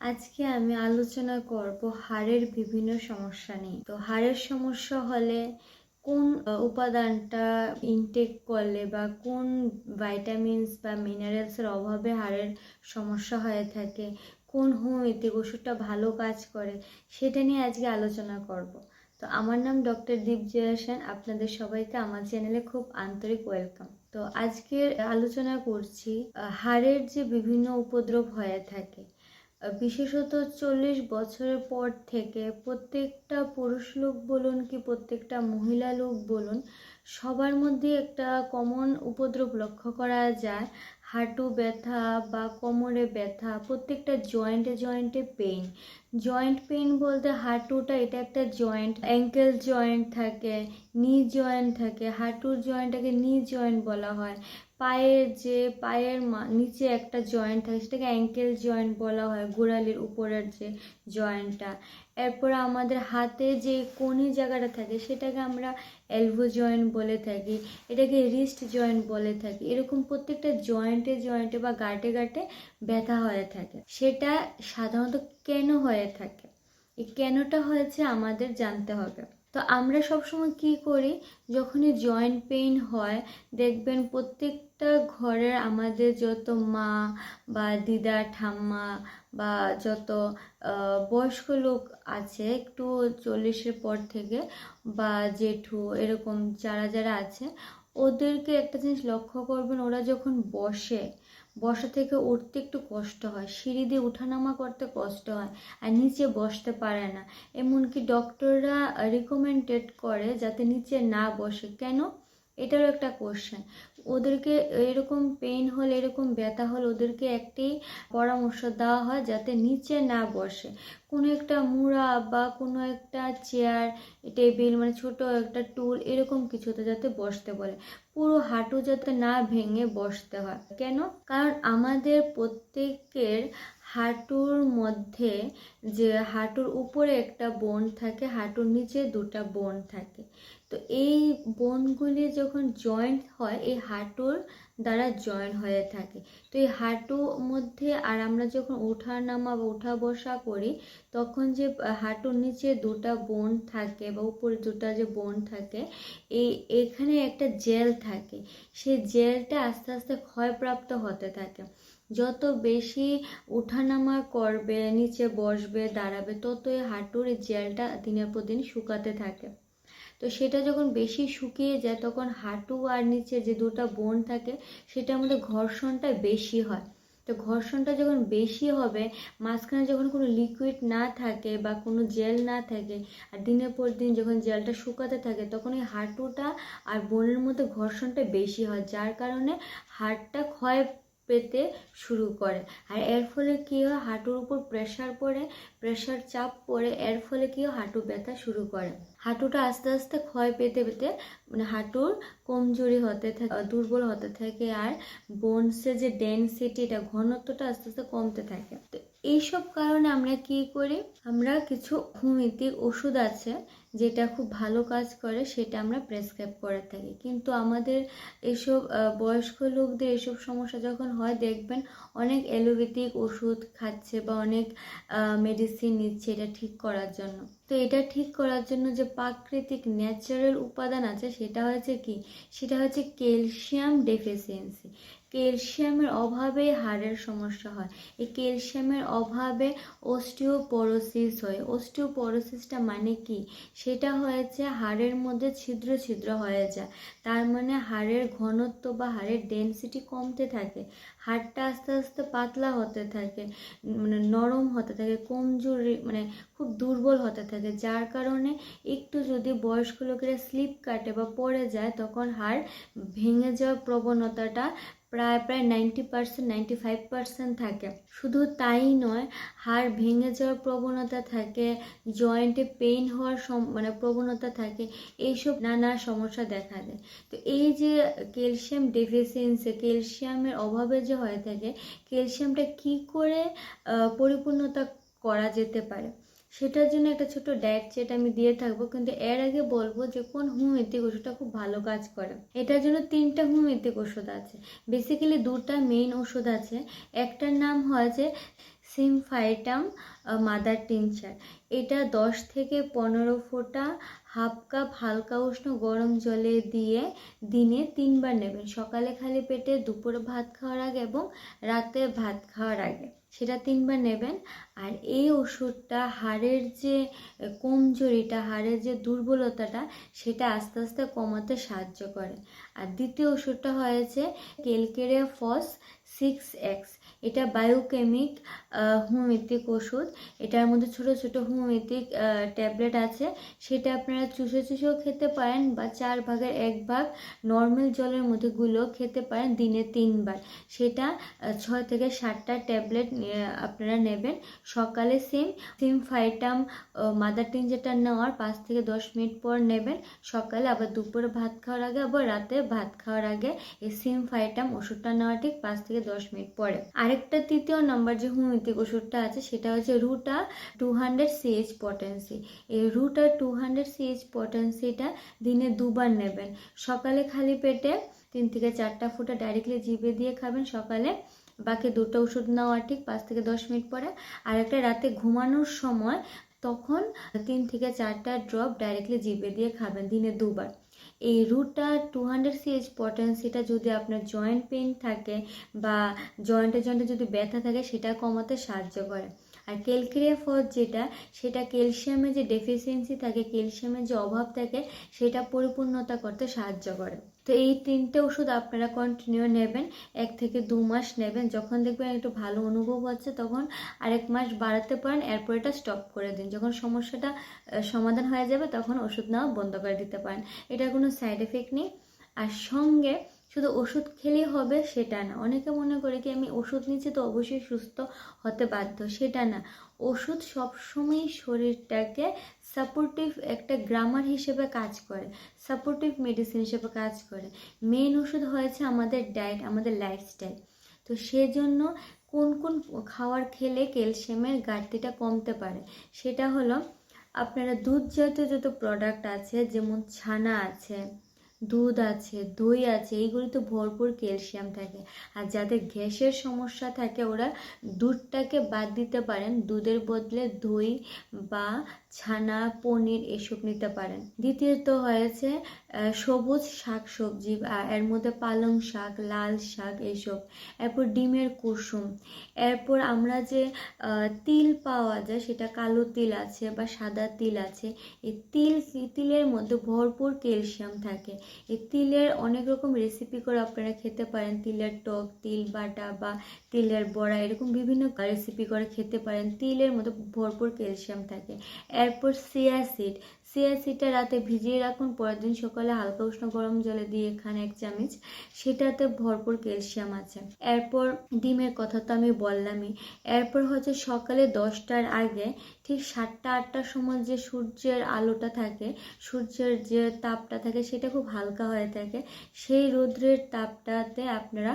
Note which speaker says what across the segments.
Speaker 1: আজকে আমি আলোচনা করব হাড়ের বিভিন্ন সমস্যা নিয়ে। তো হাড়ের সমস্যা হলে কোন উপাদানটা ইনটেক করলে বা কোন ভাইটামিনস বা মিনারেলসের অভাবে হাড়ের সমস্যা হয়ে থাকে, কোন হোমিওপ্যাথিক ওষুধটা ভালো কাজ করে, সেটা নিয়ে আজকে আলোচনা করব। তো আমার নাম ডক্টর দীপ জয়া সেন, আপনাদের সবাইকে আমার চ্যানেলে খুব আন্তরিক ওয়েলকাম তো আজকের আলোচনা করছি হাড়ের যে বিভিন্ন উপদ্রব হয়ে থাকে বিশেষত চল্লিশ বছরের পর থেকে প্রত্যেকটা পুরুষ লোক বলুন কি প্রত্যেকটা মহিলা লোক বলুন, সবার মধ্যে একটা কমন উপদ্রব লক্ষ্য করা যায়। হাঁটু ব্যথা বা কোমরে ব্যথা, প্রত্যেকটা জয়েন্টে জয়েন্টে পেইন জয়েন্ট পেইন বলতে হাঁটুটা, এটা একটা জয়েন্ট অ্যাঙ্কেল জয়েন্ট থাকে নি জয়েন্ট থাকে, হাঁটুর জয়েন্টটাকে নি জয়েন্ট বলা হয়। পায়ের যে পায়ের নিচে একটা জয়েন্ট থাকে, সেটাকে অ্যাঙ্কেল জয়েন্ট বলা হয়, গোড়ালির উপরের যে জয়েন্টটা এরপর আমাদের হাতে যে কোনি জায়গাটা থাকে, সেটাকে আমরা এলভো জয়েন্ট বলে থাকি, এটাকে রিস্ট জয়েন্ট বলে থাকি। এরকম প্রত্যেকটা জয়েন্টে জয়েন্টে বা গাঁটে গাঁটে ব্যথা হয়ে থাকে। সেটা সাধারণত কেন হয়ে থাকে? এই কেনটা হয়েছে আমাদের জানতে হবে। তো আমরা সবসময় কি করি? যখনই জয়েন্ট পেইন হয়, দেখবেন প্রত্যেকটা ঘরের আমাদের যত মা বা দিদা, ঠাম্মা বা যত বয়স্ক লোক আছে, একটু চল্লিশের পর থেকে বা জেঠু, এরকম যারা যারা আছে, ওদেরকে একটা জিনিস লক্ষ্য করবেন, ওরা যখন বসে, বসা থেকে উঠতে একটু কষ্ট হয়, সিঁড়ি দিয়ে উঠানামা করতে কষ্ট হয়, আর নিচে বসতে পারে না। এমনকি ডক্টররা রিকমেন্ডেড করে যাতে নিচে না বসে। কেন? এটারও একটা কোশ্চেন ওদেরকে এরকম পেন হলে, এরকম ব্যথা হলে ওদেরকে একটি পরামর্শ দেওয়া হয় যাতে নিচে না বসে। কোনো একটা মুড়া বা কোনো একটা চেয়ার টেবিল মানে ছোট একটা টুল এরকম কিছুতে যাতে বসতে বলে। পুরো হাঁটু যাতে না ভেঙে বসতে হয়। কেন? কারণ আমাদের প্রত্যেকের হাঁটুর মধ্যে যে হাঁটুর উপরে একটা বোন থাকে, হাঁটুর নিচে দুটা বোন থাকে। তো এই বোনগুলি যখন জয়েন্ট হয়, এই হাঁটুর দ্বারা জয়েন হয়ে থাকে। তো এই হাঁটুর মধ্যে আর আমরা যখন ওঠা নামা বা ওঠা বসা করি, তখন যে হাঁটুর নিচে দুটা বোন থাকে বা উপরে দুটা যে বোন থাকে, এই, এখানে একটা জেল থাকে। সেই জেলটা আস্তে আস্তে ক্ষয়প্রাপ্ত হতে থাকে। যত বেশি ওঠানামা করবে, নিচে বসবে, দাঁড়াবে তত এই হাঁটুর জেলটা দিনের পর দিন শুকাতে থাকে। তো সেটা যখন বেশি শুকিয়ে যায়, তখন হাঁটু আর নিচে যে দুটো বোন থাকে, সেটার মধ্যে ঘর্ষণটা বেশি হয়। তো ঘর্ষণটা যখন বেশি হবে, মাঝখানে যখন কোনো লিকুইড না থাকে বা কোনো জেল না থাকে, আর দিনের পর দিন যখন জেলটা শুকাতে থাকে, তখন এই হাঁটুটা আর বোনের মধ্যে ঘর্ষণটা বেশি হয়, যার কারণে হাড়টা ক্ষয় পেতে শুরু করে। আর এর ফলে কী হয়? হাঁটুর উপর প্রেশার পড়ে প্রেশার চাপ পড়ে, এর ফলে কী হয়? হাঁটু ব্যথা শুরু করে। হাঁটুটা আস্তে আস্তে ক্ষয় পেতে পেতে মানে হাঁটুর কমজোরি হতে থাকে, দুর্বল হতে থাকে আর বোনসের যে ডেনসিটি এটা ঘনত্বটা আস্তে আস্তে কমতে থাকে। এইসব কারণে আমরা কি করি? আমরা কিছু হোমিওপ্যাথিক ওষুধ আছে, যেটা খুব ভালো কাজ করে, সেটা আমরা প্রেসক্রাইব করে থাকি। কিন্তু আমাদের এসব বয়স্ক লোকদের এসব সমস্যা যখন হয়, দেখবেন অনেক অ্যালোপ্যাথিক ওষুধ খাচ্ছে বা অনেক মেডিসিন নিচ্ছে এটা ঠিক করার জন্য। তো এটা ঠিক করার জন্য যে প্রাকৃতিক ন্যাচারাল উপাদান আছে, সেটা হচ্ছে কি? সেটা হচ্ছে ক্যালসিয়াম ডেফিসিয়েন্সি ক্যালসিয়ামের অভাবে হাড়ের সমস্যা হয়। এই ক্যালসিয়ামের অভাবে অস্টিওপোরোসিস হয়। অস্টিওপোরোসিসটা মানে কি? সেটা হয়েছে হাড়ের মধ্যে ছিদ্র ছিদ্র হয়ে যায়। তার মানে হাড়ের ঘনত্ব বা হাড়ের ডেনসিটি কমতে থাকে। হাড়টা আস্তে আস্তে পাতলা হতে থাকে মানে নরম হতে থাকে, কমজোরি মানে খুব দুর্বল হতে থাকে। যার কারণে একটু যদি বয়স্ক লোকেরা স্লিপ কাটে বা পড়ে যায়, তখন হাড় ভেঙে যাওয়ার প্রবণতাটা প্রায় প্রায় ninety percent ninety five percent থাকে। শুধু তাই নয়, হাড় ভেঙে যাওয়ার প্রবণতা থাকে জয়েন্টে পেইন হওয়ার মানে প্রবণতা থাকে, এইসব নানা সমস্যা দেখা দেয়। তো এই যে ক্যালসিয়াম ডেফিসিয়েন্সি ক্যালসিয়ামের অভাবে যে হয়ে থাকে ক্যালসিয়ামটা কি করে পরিপূর্ণতা করা যেতে পারে? সেটার জন্য একটা ছোট ডায়েট চেট আমি দিয়ে থাকব, কিন্তু এর আগে বলব যে কোন হোমিওপ্যাথিক ওষুধটা খুব ভালো কাজ করে। এটার জন্য তিনটা হোমিওপ্যাথিক ওষুধ আছে। বেসিক্যালি দুটা মেইন ওষুধ আছে। একটার নাম হয়েছে সিমফাইটাম মাদার টিনচার এটা দশ থেকে পনেরো ফোঁটা হাফ কাপ হালকা উষ্ণ গরম জলে দিয়ে দিনে তিনবার নেবেন। সকালে খালি পেটে, দুপুরে ভাত খাওয়ার আগে এবং রাতে ভাত খাওয়ার আগে। সেটা তিনবার নেবেন। আর এই ওষুধটা হাড়ের যে কমজোরিটা, হাড়ের যে দুর্বলতাটা, সেটা আস্তে আস্তে কমাতে সাহায্য করে। আর দ্বিতীয় ওষুধটা হয়েছে কেলকেরিয়া ফস সিক্স এক্স। এটা বায়োকেমিক হোমিওপ্যাথিক ওষুধ। এটার মধ্যে ছোট ছোট হোমিওপ্যাথিক ট্যাবলেট আছে। সেটা আপনারা চুষে চুষেও খেতে পারেন বা চার ভাগের এক ভাগ নর্মাল জলের মধ্যে গুলো খেতে পারেন দিনে তিনবার। সেটা ছয় থেকে সাতটা ট্যাবলেট আপনারা নেবেন। সকালে সিম সিম ফাইটাম মাদার টিন যেটা নেওয়ার পাঁচ থেকে দশ মিনিট পর নেবেন। সকালে আবার দুপুরে ভাত খাওয়ার আগে, আবার রাতে ভাত খাওয়ার আগে এই সিম ফাইটাম ওষুধটা নেওয়া ঠিক পাঁচ থেকে দশ মিনিট পরে। আরেকটা তৃতীয় নাম্বার যে হোমিওপ্যাথিক ওষুধটা আছে, সেটা হচ্ছে ruta two hundred CH potency এই রুটা টু হান্ড্রেড সিএইচ পটেন্সিটা দিনে দুবার নেবেন। সকালে খালি পেটে তিন থেকে চারটা ফুটা ডাইরেক্টলি জিভে দিয়ে খাবেন সকালে। বাকি দুটো ওষুধ নেওয়া ঠিক পাঁচ থেকে দশ মিনিট পরে। আর একটা রাতে ঘুমানোর সময় তখন তিন থেকে চারটা ড্রপ ডাইরেক্টলি জিভে দিয়ে খাবেন দিনে দুবার। এই রুটটা টু হান্ড্রেড সিএইচ পটেন্সিটা যদি আপনার জয়েন্ট পেন থাকে বা জয়েন্টে জয়েন্টে যদি ব্যথা থাকে, সেটা কমাতে সাহায্য করে। আর ক্যালকেরিয়া ফস যেটা, সেটা ক্যালসিয়ামের যে ডেফিসিয়েন্সি থাকে ক্যালসিয়ামের যে অভাব থাকে, সেটা পরিপূর্ণতা করতে সাহায্য করে। তো এই তিনটে ওষুধ আপনারা কন্টিনিউ নেবেন, এক থেকে দু মাস নেবেন। যখন দেখবেন একটু ভালো অনুভব হচ্ছে, তখন আরেক মাস বাড়াতে পারেন, এরপর এটা স্টপ করে দিন। যখন সমস্যাটা সমাধান হয়ে যাবে, তখন ওষুধ নেওয়া বন্ধ করে দিতে পারেন। এটার কোনো সাইড এফেক্ট নেই। আর সঙ্গে শুধু ওষুধ খেলেই হবে সেটা না। অনেকে মনে করে কি, আমি ওষুধ নিচ্ছি তো অবশ্যই সুস্থ হতে বাধ্য। সেটা না। ওষুধ সবসময় শরীরটাকে সাপোর্টিভ একটা গ্রামার হিসেবে কাজ করে সাপোর্টিভ মেডিসিন হিসেবে কাজ করে। মেন ওষুধ হয়েছে আমাদের ডায়েট আমাদের লাইফস্টাইল তো সেজন্য কোন কোন খাবার খেলে ক্যালসিয়ামের ঘাটতিটা কমতে পারে? সেটা হলো, আপনারা দুধ জাতীয় যত প্রোডাক্ট আছে, যেমন ছানা আছে দুধ আছে, দই আছে, এইগুলিতে ভরপুর ক্যালসিয়াম থাকে। আর যাদের গ্যাসের সমস্যা থাকে, ওরা দুধটাকে বাদ দিতে পারেন। দুধের বদলে দই বা ছানা, পনির এসব নিতে পারেন। দ্বিতীয়ত হয়েছে সবুজ শাক সবজি এর মধ্যে পালং শাক, লাল শাক এসব। এরপর ডিমের কুসুম। এরপর আমরা যে তিল পাওয়া যায়, সেটা কালো তিল আছে বা সাদা তিল আছে। এই তিল, তিলের মধ্যে ভরপুর ক্যালসিয়াম থাকে। এই তিলের অনেক রকম রেসিপি করে আপনারা খেতে পারেন। তিলের টক, তিল বাটা বা তিলের বড়া, এরকম বিভিন্ন রেসিপি করে খেতে পারেন। তিলের মধ্যে ভরপুর ক্যালসিয়াম থাকে। এরপর সিয়াসিড সিয়াসিডটা রাতে ভিজিয়ে রাখুন, পরের দিন সকালে হালকা উষ্ণ গরম জলে দিয়ে খান এক চামচ। সেটাতে ভরপুর ক্যালসিয়াম আছে। এরপর ডিমের কথা তো আমি বললামই। এরপর হচ্ছে সকালে দশটার আগে ঠিক সাতটা, আটটার সময় যে সূর্যের আলোটা থাকে, সূর্যের যে তাপটা থাকে সেটা খুব হালকা হয়ে থাকে। সেই রৌদ্রের তাপটাতে আপনারা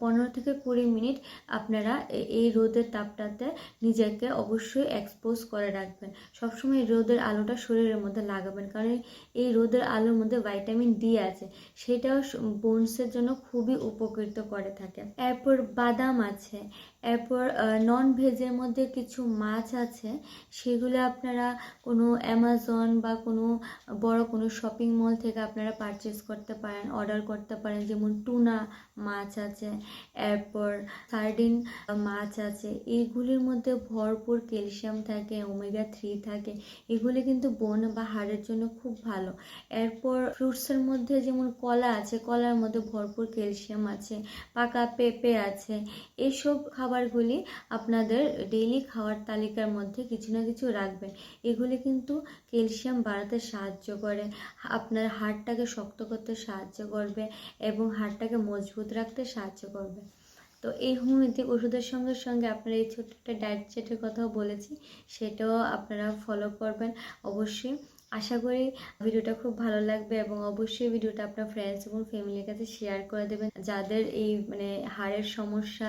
Speaker 1: পনেরো থেকে কুড়ি মিনিট আপনারা এই রোদের তাপটাতে নিজেকে অবশ্যই এক্সপোজ করে রাখবেন। সবসময় রোদের আলোটা শরীরের মধ্যে লাগাবেন। কারণ এই রোদের আলোর মধ্যে ভাইটামিন ডি আছে, সেটাও বোনসের জন্য খুবই উপকৃত করে থাকে। এরপর বাদাম আছে। এরপর নন ভেজের মধ্যে কিছু মাছ আছে, সেগুলো আপনারা কোনো অ্যামাজন বা কোনো বড় কোনো শপিং মল থেকে আপনারা পারচেস করতে পারেন অর্ডার করতে পারেন। যেমন টুনা মাছ আছে, এরপর সার্ডিন মাছ আছে। এইগুলির মধ্যে ভরপুর ক্যালসিয়াম থাকে ওমেগা থ্রি থাকে। এগুলি কিন্তু বোন বা হাড়ের জন্য খুব ভালো। এরপর ফ্রুটসের মধ্যে যেমন কলা আছে, কলার মধ্যে ভরপুর ক্যালসিয়াম আছে, পাকা পেঁপে আছে, এসব এইসব খাবারগুলি আপনাদের ডেইলি খাওয়ার তালিকার মধ্যে কিছু না কিছু রাখবেন। এগুলি কিন্তু ক্যালসিয়াম বাড়াতে সাহায্য করে, আপনার হাড়টাকে শক্ত করতে সাহায্য করবে এবং হাড়টাকে মজবুত রাখতে সাহায্য করবে। তো এই হোমিওপ্যাথিক ওষুধের সঙ্গে সঙ্গে আপনারা এই ছোট্ট একটা ডায়েট চেটের কথাও বলেছি, সেটাও আপনারা ফলো করবেন। অবশ্যই আশা করি ভিডিওটা খুব ভালো লাগবে এবং অবশ্যই ভিডিওটা আপনার ফ্রেন্ডস এবং ফ্যামিলির কাছে শেয়ার করে দেবেন। যাদের এই মানে হাড়ের সমস্যা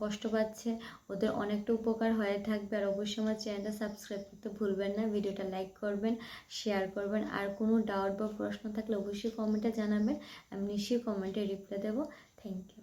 Speaker 1: কষ্ট পাচ্ছে, ওদের অনেকটা উপকার হয়ে থাকবে। আর অবশ্যই আমার চ্যানেলটা সাবস্ক্রাইব করতে ভুলবেন না, ভিডিওটা লাইক করবেন শেয়ার করবেন। আর কোনো ডাউট বা প্রশ্ন থাকলে অবশ্যই কমেন্টে জানাবেন, আমি নিশ্চয়ই কমেন্টে রিপ্লাই দেবো। Thank you